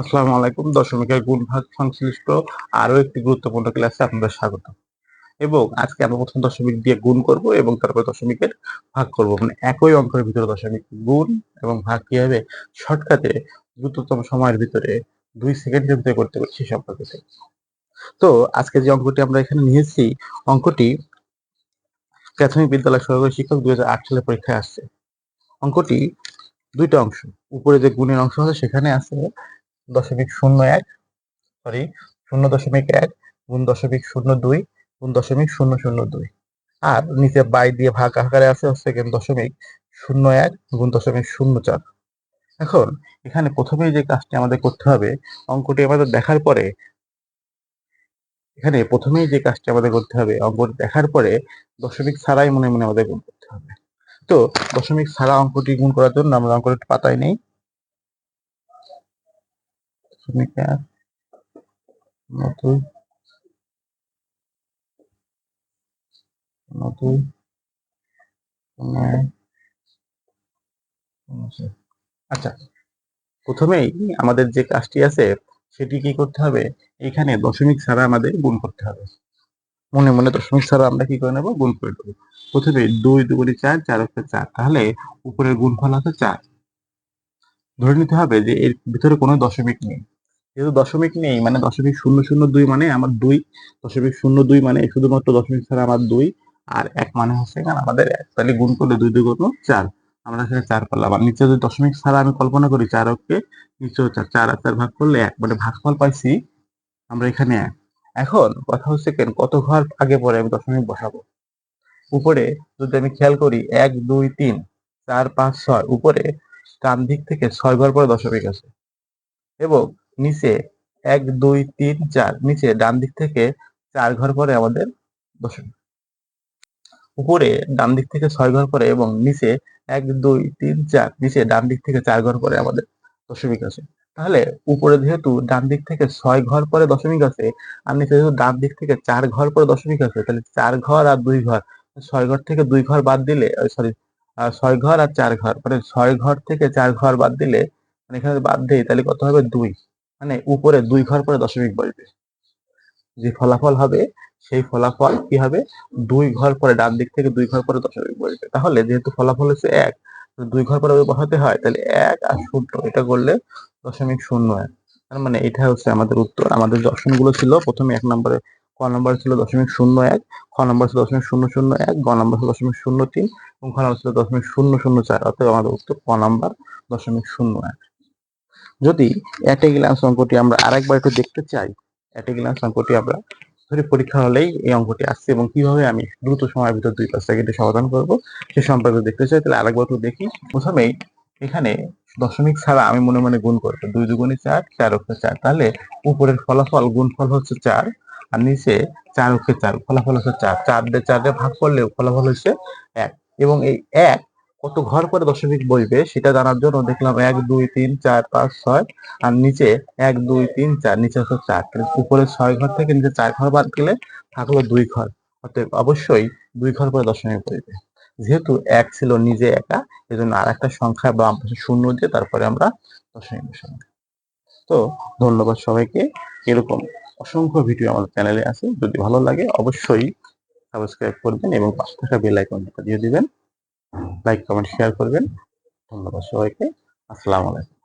আসসালামু আলাইকুম। দশমিকের গুণ ভাগ সংশ্লিষ্ট আরও একটি গুরুত্বপূর্ণ ক্লাসে আপনাদের স্বাগত। এবং আজকে আমরা প্রথম দশমিক দিয়ে গুণ করব এবং তারপরে দশমিকের ভাগ করব। মানে একই অঙ্কের ভিতরে দশমিক গুণ এবং ভাগ কীভাবে? শর্টকাটে দ্রুততম সময়ের ভিতরে দুই সেকেন্ডের ভিতরে করতে পারি সেই সম্পর্কে। তো আজকে যে অঙ্কটি আমরা এখানে নিয়েছি, অঙ্কটি প্রাথমিক বিদ্যালয় সহকারী শিক্ষক দুই সালে পরীক্ষায় আসছে। অঙ্কটি দুইটা অংশ। উপরে যে গুণের অংশ আছে সেখানে আছে দশমিক শূন্য এক সরি শূন্য দশমিক এক গুণ দশমিক শূন্য দুই গুণ দশমিক শূন্য শূন্য দুই। আর নিচে বাই দিয়ে ভাগ আকারে আছে হচ্ছে দশমিক শূন্য এক গুণ দশমিক শূন্য চার। এখন এখানে প্রথমেই যে কাজটি আমাদের করতে হবে, অঙ্কটি আমাদের দেখার পরে, এখানে প্রথমেই যে কাজটি আমাদের করতে হবে, অঙ্কটি দেখার পরে দশমিক ছাড়াই মনে মনে আমাদের গুণ করতে হবে। তো দশমিক ছাড়া অঙ্কটি গুণ করার জন্য আমরা অঙ্কটি পাতায় নেই। এক নতুন নতুন আচ্ছা প্রথমেই আমাদের যে কাজটি আছে, সেটি কি করতে হবে? এখানে দশমিক ছাড়া আমাদের গুণ করতে হবে। মনে মনে দশমিক ছাড়া আমরা কি করে নেব? গুণ করে দেবো। প্রথমে দুই দুগুণি চার চার হচ্ছে চার। তাহলে উপরের গুণফল আছে চার। ধরে নিতে হবে যে এর ভিতরে কোনো দশমিক নেই। যেহেতু দশমিক নেই মানে দশমিক শূন্য শূন্য দুই মানে আমার দুই, দশমিক শূন্য দুই মানে শুধুমাত্র দশমিক ছাড়া আমার দুই, আর এক মানে হচ্ছে আমাদের এক, তাহলে গুণ করলে দুই দুই গুণ চার। আমরা এখানে চার পারলাম, আর নিচে যদি দশমিক ছাড়া আমি কল্পনা করি, চার অক্ষে নিচে চার চার, আর চার ভাগ করলে এক মানে ভাগফল পাইছি আমরা এখানে এক। এখন কথা হচ্ছে কেন, কত ঘর আগে পরে আমি দশমিক বসাবো? উপরে যদি আমি খেয়াল করি, এক, দুই, তিন, চার, পাঁচ, ছয়, উপরে ডান দিক থেকে ছয় ঘর পরে দশমিক আছে। এবং নিচে এক, দুই, তিন, চার, নিচে ডান দিক থেকে চার ঘর পরে আমাদের দশমিক। উপরে ডান দিক থেকে ছয় ঘর পরে এবং নিচে এক, দুই, তিন, চার, নিচে ডান দিক থেকে চার ঘর পরে আমাদের দশমিক আছে। তাহলে উপরে যেহেতু ডান দিক থেকে ছয় ঘর পরে দশমিক আছে, আর নিচে যেহেতু ডান দিক থেকে চার ঘর পরে দশমিক আছে, তাহলে চার ঘর আর দুই ঘর, ছয় ঘর থেকে দুই ঘর বাদ দিলে সরি ছয় ঘর আর চার ঘর। মানে ছয় ঘর থেকে চার ঘর বাদ দিলে মানে এখানে বাদ দেই, তাহলে কত হবে? দুই। মানে উপরে দুই ঘর পরে দশমিক বসবে। যে ফলাফল হবে, সেই ফলাফল কি হবে? দুই ঘর পরে ডান দিক থেকে দুই ঘর পরে দশমিক বসবে। তাহলে যেহেতু ফলাফল হচ্ছে এক দুই ঘর পরে বসাতে হয়, তাহলে এক আর শূন্য, এটা করলে দশমিক শূন্য এক। তার মানে এটা হচ্ছে আমাদের উত্তর। আমাদের যে গুলো ছিল, প্রথমে এক নম্বরে ক নম্বর ছিল দশমিক শূন্য এক, খ নম্বর ছিল দশমিক শূন্য শূন্য এক, গ নম্বর ছিল দশমিক শূন্য তিন এবং খ নম্বর ছিল দশমিক শূন্য শূন্য চার। অর্থাৎ আমাদের উত্তর ক নম্বর দশমিক শূন্য এক। যদি অ্যাট এ গ্লান্স অঙ্কটি আমরা আরেকবার একটু দেখতে চাই অ্যাট এ গ্লান্স অঙ্কটি আমরা ধরে পরীক্ষা হলেই এই অঙ্কটি আসছে এবং কীভাবে আমি দ্রুত সময়ের ভিতর দুই পাঁচ সেকেন্ডে সমাধান করব সে সম্পর্কে দেখতে চাই, তাহলে আরেকবার একটু দেখি। প্রথমেই এখানে দশমিক ছাড়া আমি মনে মনে গুণ করব। দুই দুগুণে চার চার অক্ষে চার। তাহলে উপরের ফলাফল, গুণফল হচ্ছে চার। আর নিচে চার অক্ষে চার, ফলাফল হচ্ছে চার। চার দিয়ে চার ভাগ করলে ফলাফল হচ্ছে এক। এবং এই এক কত ঘর পরে দশমিক বসবে সেটা জানার জন্য দেখলাম এক, দুই, তিন, চার, পাঁচ, ছয় আর নিচে এক, দুই, তিন, চার, নিচে হচ্ছে চার। উপরে ছয় ঘর থেকে নিচে চার ঘর বাদ গেলে থাকল দুই ঘর। অতএব অবশ্যই দুই ঘর পরে দশমিক বসবে যেহেতু এক ছিল নিজে একা, এজন্য আর একটা সংখ্যা বা শূন্য দিয়ে তারপরে আমরা দশমিক বসাবো তো ধন্যবাদ সবাইকে, এরকম অসংখ্য ভিডিও আমাদের চ্যানেলে আছে। যদি ভালো লাগে, অবশ্যই সাবস্ক্রাইব করবেন এবং পাশে থাকা বেল আইকনটা দিয়ে দিবেন। লাইক কমেন্ট শেয়ার করবেন। ধন্যবাদ সবাইকে। আসসালামু আলাইকুম।